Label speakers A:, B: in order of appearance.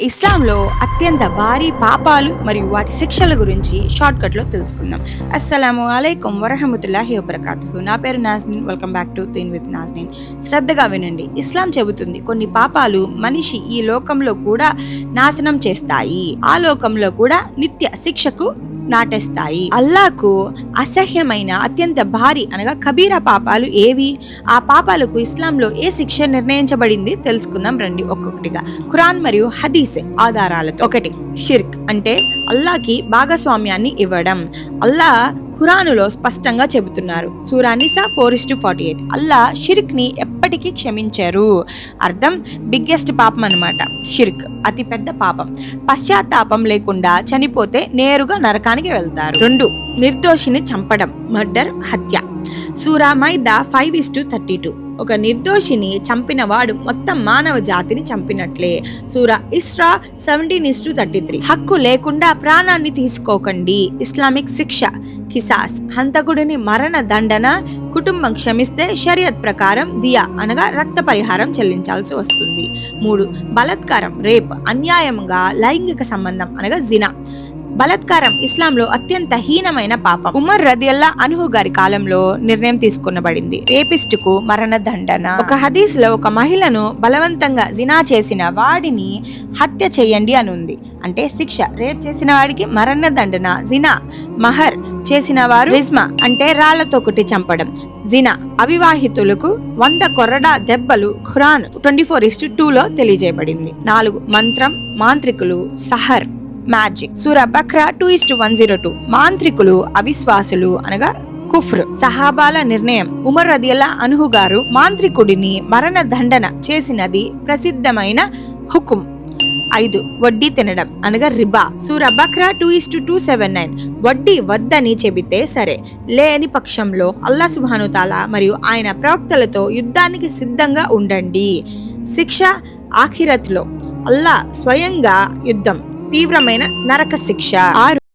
A: ఇస్లాంలో అత్యంత భారీ పాపాలు మరియు వాటి శిక్షల గురించి షార్ట్కట్లో తెలుసుకుందాం. అస్సలం అలైకుం వరహమతుల్లాహి వబర్కాతు నా పేరు నాజ్నిన్. వెల్కమ్ బ్యాక్ టు తిన్ విత్ నాజ్నిన్. శ్రద్ధగా వినండి. ఇస్లాం చెబుతుంది కొన్ని పాపాలు మనిషి ఈ లోకంలో కూడా నాశనం చేస్తాయి. ఆ లోకంలో కూడా నిత్య శిక్షకు నాటేస్తాయి. అల్లాకు అసహ్యమైన అత్యంత భారీ అనగా కబీరా పాపాలు ఏవి? ఆ పాపాలకు ఇస్లాంలో ఏ శిక్ష నిర్ణయించబడింది? తెలుసుకుందాం రండి ఒక్కొక్కటిగా. ఖురాన్ మరియు హదీస్ ఆధారాలతో. ఒకటి షిర్క్ అంటే అల్లాకి భాగస్వామ్యాన్ని ఇవ్వడం. అల్లా ఖురానులో స్పష్టంగా చెబుతున్నారు. సూరా Nisa four is two forty eight. Allah షిర్క్ని ఎప్పటికీ క్షమించారు. అర్థం? బిగ్గెస్ట్ పాపం అనమాట షిర్క్ అతి పెద్ద పాపం. పశ్చాత్తాపం లేకుండా చనిపోతే నేరుగా నరకానికి వెళ్తారు. రెండు నిర్దోషిని చంపడం. మర్డర్ హత్య. సూరా మైదా five is two thirty two. ఒక నిర్దోషిని చంపినవాడు మొత్తం మానవ జాతిని చంపినట్లే. సూరా ఇస్రా seventeen is to thirty three. హక్కు లేకుండా ప్రాణాన్ని తీసుకోకండి. ఇస్లామిక్ శిక్ష. కిసాస్ హంతకుడిని మరణ దండన కుటుంబం క్షమిస్తే షరియత్ ప్రకారం దియా అనగా రక్త పరిహారం చెల్లించాల్సి వస్తుంది. మూడు బలత్కారం రేప్ అన్యాయంగా లైంగిక సంబంధం అనగా జినా. బలత్కారం ఇస్లాంలో అత్యంత హీనమైన పాపం. ఉమర్ రదియల్లా అనుహు గారి కాలంలో నిర్ణయం తీసుకునబడింది రేపిస్ట్కు మరణ దండన ఒక హదీస్లో ఒక మహిళను బలవంతంగా జినా చేసిన వాడిని హత్య చేయండి అని ఉంది అంటే శిక్ష. రేప్ చేసిన వాడికి మరణ దండన జినా మహర్ చేసిన వారు రిజ్మా అంటే రాళ్ళతో కొట్టి చంపడం. జినా అవివాహితులకు వంద కొరడా దెబ్బలు ఖురాన్ ట్వంటీ ఫోర్ ఇస్ టూలో తెలియజేయబడింది. నాలుగు మంత్రం మాంత్రికులు సహర్. మ్యాజిక్. సూర Bakra two is one zero two. మాంత్రికులు అవిశ్వాసులు అనగా కుఫ్ర్. సహాబాల నిర్ణయం. ఉమర్ రదియల్లా అనుహు గారు మాంత్రికుడిని మరణ దండన చేసినది ప్రసిద్ధమైన హుకుం. ఐదు. వడ్డీ తినడం అనగా రిబా. సూర Bakra two is two seven nine. వడ్డీ వద్దని చెబితే సరే. లేని పక్షంలో అల్లా సుభానుతాల మరియు ఆయన ప్రవక్తలతో యుద్ధానికి సిద్ధంగా ఉండండి. శిక్ష ఆఖిరత్లో. అల్లా స్వయంగా యుద్ధం. తీవ్రమైన నరక శిక్ష ఆరు